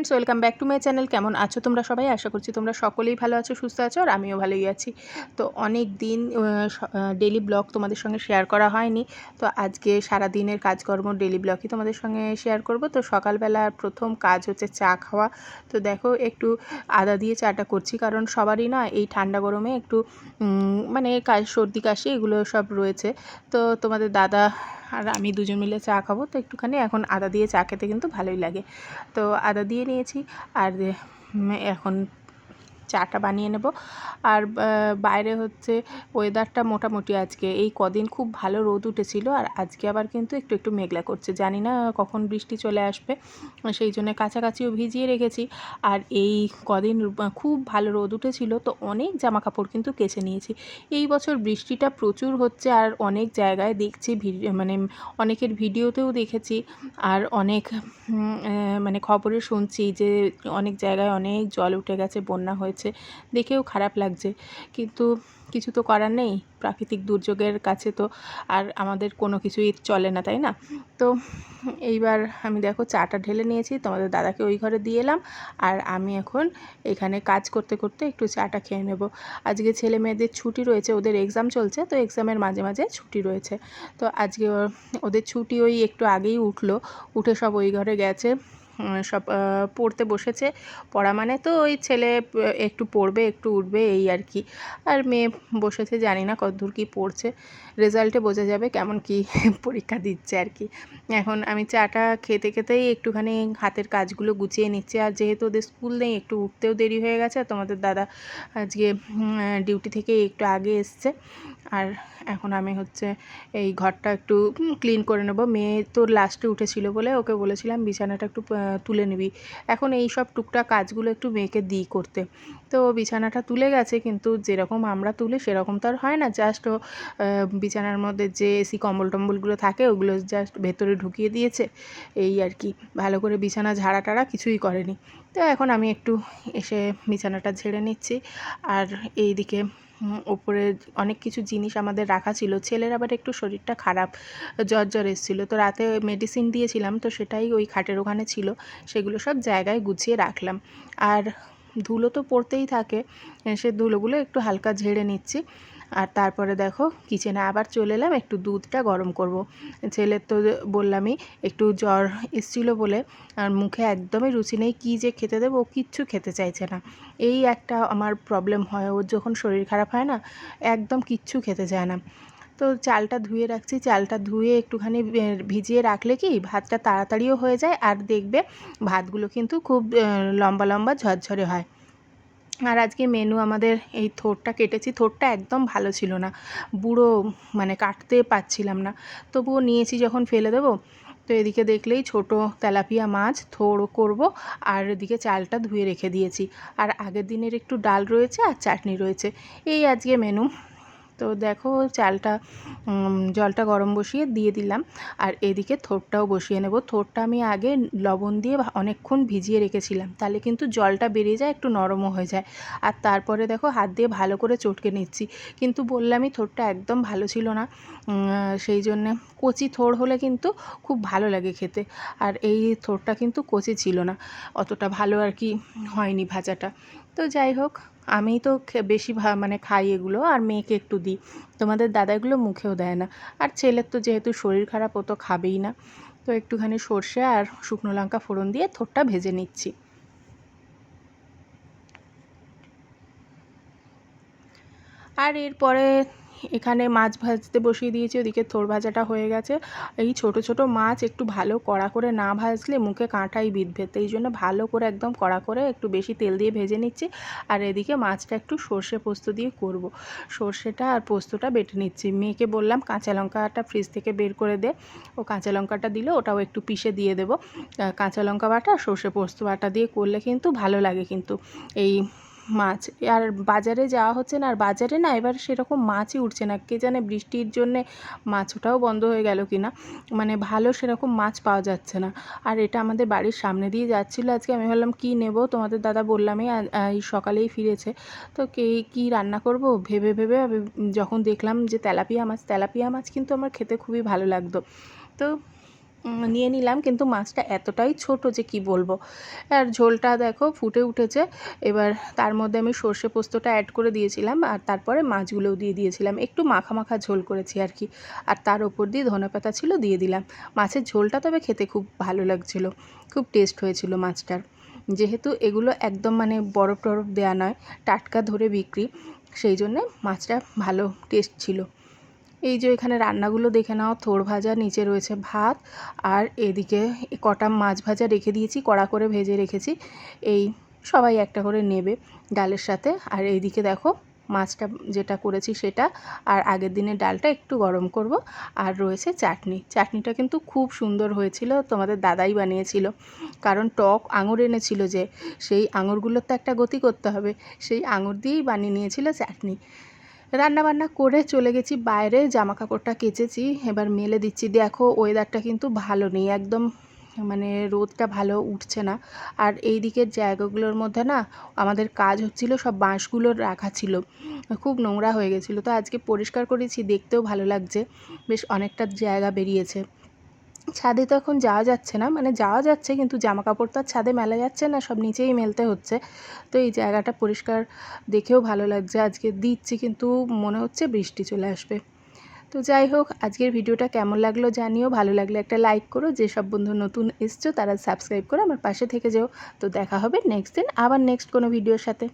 Friends welcome back to my channel কেমন আছো তোমরা সবাই? আশা করছি তোমরা সকলেই ভালো আছো, সুস্থ আছো, আর আমিও ভালোই আছি। তো অনেক দিন ডেলি ব্লগ তোমাদের সঙ্গে শেয়ার করা হয়নি। তো আজকে সারা দিনের কাজকর্ম ডেলি ব্লগই তোমাদের সঙ্গে শেয়ার করব। তো সকালবেলা প্রথম কাজ হচ্ছে চা খাওয়া। তো দেখো, একটু আদা দিয়ে চাটা করছি, কারণ সবারই না এই ঠান্ডা গরমে একটু মানে সর্দি, কাশি এগুলো সব রয়েছে। তো তোমাদের দাদা আর আমি দুজন মিলে চা খাব, তো একটুখানি এখন আদা দিয়ে চা খেতে কিন্তু ভালোই লাগে। তো আদা দিয়ে নিয়েছি, আর এখন চাটা বানিয়ে নেব। আর বাইরে হচ্ছে ওয়েদারটা মোটামুটি আজকে। এই কদিন খুব ভালো রোদ উঠেছিল আর আজকে আবার কিন্তু একটু একটু মেঘলা করছে। জানি না কখন বৃষ্টি চলে আসবে, সেই জন্য কাছাকাছিও ভিজিয়ে রেখেছি। আর এই কদিন খুব ভালো রোদ উঠেছিল, তো অনেক জামা কাপড় কিন্তু কেচে নিয়েছি। এই বছর বৃষ্টিটা প্রচুর হচ্ছে আর অনেক জায়গায় দেখছি মানে অনেকের ভিডিওতেও দেখেছি। আর অনেক মানে খবরে শুনছি যে অনেক জায়গায় অনেক জল উঠে গেছে, বন্যা হয়েছে। হচ্ছে দেখেও খারাপ লাগছে। কিন্তু কিছু তো করার নেই। প্রাকৃতিক দুর্যোগের কাছে তো আর আমাদের কোনো কিছুই চলে না, তাই না? তো এইবার আমি দেখো চাটা ঢেলে নিয়েছি। তোমাদের দাদাকে ওই ঘরে দিয়ে এলাম। আর আমি এখন এখানে কাজ করতে করতে একটু চাটা খেয়ে নেব। আজকে ছেলে মেয়েদের ছুটি রয়েছে, ওদের এক্সাম চলছে। তো এক্সামের মাঝে মাঝে ছুটি রয়েছে। তো আজকে ওদের ছুটি ওই একটু আগেই উঠল। উঠে সব ওই ঘরে গেছে। সব পড়তে বসেছে। পড়া মানে তো ওই ছেলে একটু পড়বে, একটু উঠবে, এই আর কি। আর মেয়ে বসেছে, জানি না কতদূর কী পড়ছে। রেজাল্টে বোঝা যাবে কেমন কি পরীক্ষা দিচ্ছে আর কি। এখন আমি চাটা খেতে খেতেই একটুখানি হাতের কাজগুলো গুছিয়ে নিচ্ছি। আর যেহেতু ওদের স্কুল নেই, একটু উঠতেও দেরি হয়ে গেছে তোমাদের দাদা আজকে ডিউটি থেকে একটু আগে এসছে। আর এখন আমি হচ্ছে এই ঘরটা একটু ক্লিন করে নেব। মেয়ে তো লাস্টে উঠেছিল বলে ওকে বলেছিলাম, বিছানাটা একটু তুলে নিবি। এখন এই সব টুকটাক কাজগুলো একটু মেয়েকে দিই করতে। তো বিছানাটা তুলে গেছে, কিন্তু যেরকম আমরা তুলি সেরকম তো আর হয় না। জাস্ট ও বিছানার মধ্যে যে এসি কম্বল টম্বলগুলো থাকে, ওগুলো জাস্ট ভেতরে ঢুকিয়ে দিয়েছে। এই আর কি, ভালো করে বিছানা ঝাড়া টাড়া কিছুই করেনি। তো এখন আমি একটু এসে বিছানাটা ঝেড়ে নিচ্ছি। আর এই দিকে ওপরে অনেক কিছু জিনিস আমাদের রাখা ছিল। ছেলের আবার একটু শরীরটা খারাপ জ্বর জ্বর এসেছিল। তো রাতে মেডিসিন দিয়েছিলাম, তো সেটাই ওই খাটের ওখানে ছিল। সেগুলো সব জায়গায় গুছিয়ে রাখলাম। আর ধুলো তো পড়তেই থাকে, সে ধুলোগুলো একটু হালকা ঝেড়ে নিচ্ছি। আর তারপরে দেখো কিচেনে আবার চলে এলাম, একটু দুধটা গরম করব। ছেলের তো বললামই একটু জ্বর এসছিলো বলে, আর মুখে একদমই রুচি নেই, কী যে খেতে দেবো, ও কিচ্ছু খেতে চাইছে না। এই একটা আমার প্রবলেম হয়, ওর যখন শরীর খারাপ হয় না, একদম কিচ্ছু খেতে চায় না। তো চালটা ধুয়ে রাখছি, চালটা ধুয়ে একটুখানি ভিজিয়ে রাখলে কি ভাতটা তাড়াতাড়িও হয়ে যায়, আর দেখবে ভাতগুলো কিন্তু খুব লম্বা লম্বা ঝরঝরে হয়। আর আজকে মেনু আমাদের এই থোরটা কেটেছি। থোরটা একদম ভালো ছিল না। বুড়ো মানে কাটতে পারছিলাম না। তবুও নিয়েছি যখন ফেলে দেবো, তো এদিকে দেখলেই ছোট তেলাপিয়া মাছ থোড় করব আর এদিকে চালটা ধুয়ে রেখে দিয়েছি। আর আগের দিনের একটু ডাল রয়েছে আর চাটনি রয়েছে। এই আজকে মেনু তো দেখো চালটা জলটা গরম বসিয়ে দিয়ে দিলাম। আর এদিকে থোরটাও বসিয়ে নেব। থোরটা আমি আগে লবণ দিয়ে অনেকক্ষণ ভিজিয়ে রেখেছিলাম। তাহলে কিন্তু জলটা বেরিয়ে যায়, একটু নরমও হয়ে যায়। আর তারপরে দেখো হাত দিয়ে ভালো করে চটকে নিচ্ছি। কিন্তু বললামই থোরটা একদম ভালো ছিল না। সেই জন্যে কচি থোর হলে কিন্তু খুব ভালো লাগে খেতে। আর এই থোরটা কিন্তু কচি ছিল না। অতটা ভালো আর কি হয়নি ভাজাটা। তো যাই হোক আমি তো বেশি মানে খাই এগুলো, আর মেয়েকে একটু দিই। তোমাদের দাদাগুলো মুখেও দেয় না। আর ছেলের তো যেহেতু শরীর খারাপ, ও তো খাবেই না। তো একটুখানি সর্ষে আর শুকনো লঙ্কা ফোড়ন দিয়ে থোরটা ভেজে নিচ্ছি। আর এরপরে এখানে মাছ ভাজতে বসিয়ে দিয়েছি, ওদিকে থোর ভাজাটা হয়ে গেছে। এই ছোট ছোট মাছ একটু ভালো কড়া করে না ভাজলে মুখে কাঁটাই বিঁধবে, তো এই জন্য ভালো করে একদম কড়া করে একটু বেশি তেল দিয়ে ভেজে নিচ্ছি। আর এদিকে মাছটা একটু সর্ষে পোস্ত দিয়ে করব। সর্ষেটা আর পোস্তটা বেটে নিচ্ছি। মেয়েকে বললাম, কাঁচা লঙ্কাটা ফ্রিজ থেকে বের করে দে। ও কাঁচা লঙ্কাটা দিলে, ওটাও একটু পিষে দিয়ে দেবো। কাঁচা লঙ্কা বাটা, সর্ষে পোস্ত বাটা দিয়ে করলে কিন্তু ভালো লাগে কিন্তু। এই মাছ। আর বাজারে যাওয়া হচ্ছে না, আর বাজারে না এবার সেরকম মাছই উঠছে না। কে জানে বৃষ্টির জন্যে মাছ ওঠাও বন্ধ হয়ে গেল কি না মানে ভালো সেরকম মাছ পাওয়া যাচ্ছে না। আর এটা আমাদের বাড়ির সামনে দিয়ে যাচ্ছিল আজকে। আমি ভাবলাম, কী নেব? তোমাদের দাদা বললামই এই সকালেই ফিরেছে। তো কে, কী রান্না করব? ভেবে ভেবে যখন দেখলাম যে তেলাপিয়া মাছ তেলাপিয়া মাছ কিন্তু আমার খেতে খুবই ভালো লাগতো। তো নিয়ে নিলাম, কিন্তু মাছটা এতটাই ছোট যে কি বলব। আর ঝোলটা দেখো ফুটে উঠেছে। এবার তার মধ্যে আমি সর্ষে পোস্তটা অ্যাড করে দিয়েছিলাম, আর তারপরে মাছগুলোও দিয়ে দিয়েছিলাম। একটু মাখা মাখা ঝোল করেছি আর কি। আর তার ওপর দিয়ে ধনেপাতা ছিল, দিয়ে দিলাম। মাছের ঝোলটা তবে খেতে খুব ভালো লাগছিল, খুব টেস্ট হয়েছিল মাছটার। যেহেতু এগুলো একদম মানে বরফ টরফ দেওয়া নয়, টাটকা ধরে বিক্রি, সেই জন্যে মাছটা ভালো টেস্ট ছিল। এই যে এখানে রান্নাগুলো দেখে নাও, থোড় ভাজা, নিচে রয়েছে ভাত, আর এদিকে কটা মাছ ভাজা রেখে দিয়েছি, কড়া করে ভেজে রেখেছি, এই সবাই একটা করে নেবে ডালের সাথে। আর এইদিকে দেখো মাছটা যেটা করেছি সেটা, আর আগের দিনের ডালটা একটু গরম করব, আর রয়েছে চাটনি। চাটনিটা কিন্তু খুব সুন্দর হয়েছিল, তোমাদের দাদাই বানিয়েছিল। কারণ টক আঙুর এনেছিল যে, সেই আঙুরগুলোর তো একটা গতি করতে হবে, সেই আঙুর দিয়েই বানিয়ে নিয়েছিল চাটনি। রান্না বান্না করে চলে গেছি, বাইরে জামা কাপড়টা কেচেছি। এবার মেলে দিচ্ছি। দেখো ওয়েদারটা কিন্তু ভালো নেই, একদম মানে রোদটা ভালো উঠছে না। আর এই দিকের জায়গাগুলোর মধ্যে না, আমাদের কাজ হচ্ছিল, সব বাঁশগুলো রাখা ছিল। খুব নোংরা হয়ে গেছিল। তো আজকে পরিষ্কার করেছি, দেখতেও ভালো লাগছে। বেশ অনেকটা জায়গা বেরিয়েছে। ছাদে তো এখন যাওয়া যাচ্ছে না মানে যাওয়া যাচ্ছে কিন্তু জামা কাপড় তো আর ছাদে মেলা যাচ্ছে না, সব নিচেই মেলতে হচ্ছে। তো এই জায়গাটা পরিষ্কার দেখেও ভালো লাগছে, আজকে দিচ্ছি কিন্তু মনে হচ্ছে বৃষ্টি চলে আসবে। তো যাই হোক, আজকের ভিডিওটা কেমন লাগল জানিও, ভালো লাগলে একটা লাইক করো, যেসব বন্ধু নতুন এসছো তারা সাবস্ক্রাইব করো, আমার পাশে থেকে যেও। তো দেখা হবে নেক্সট দিন আবার নেক্সট কোনো ভিডিওর সাথে।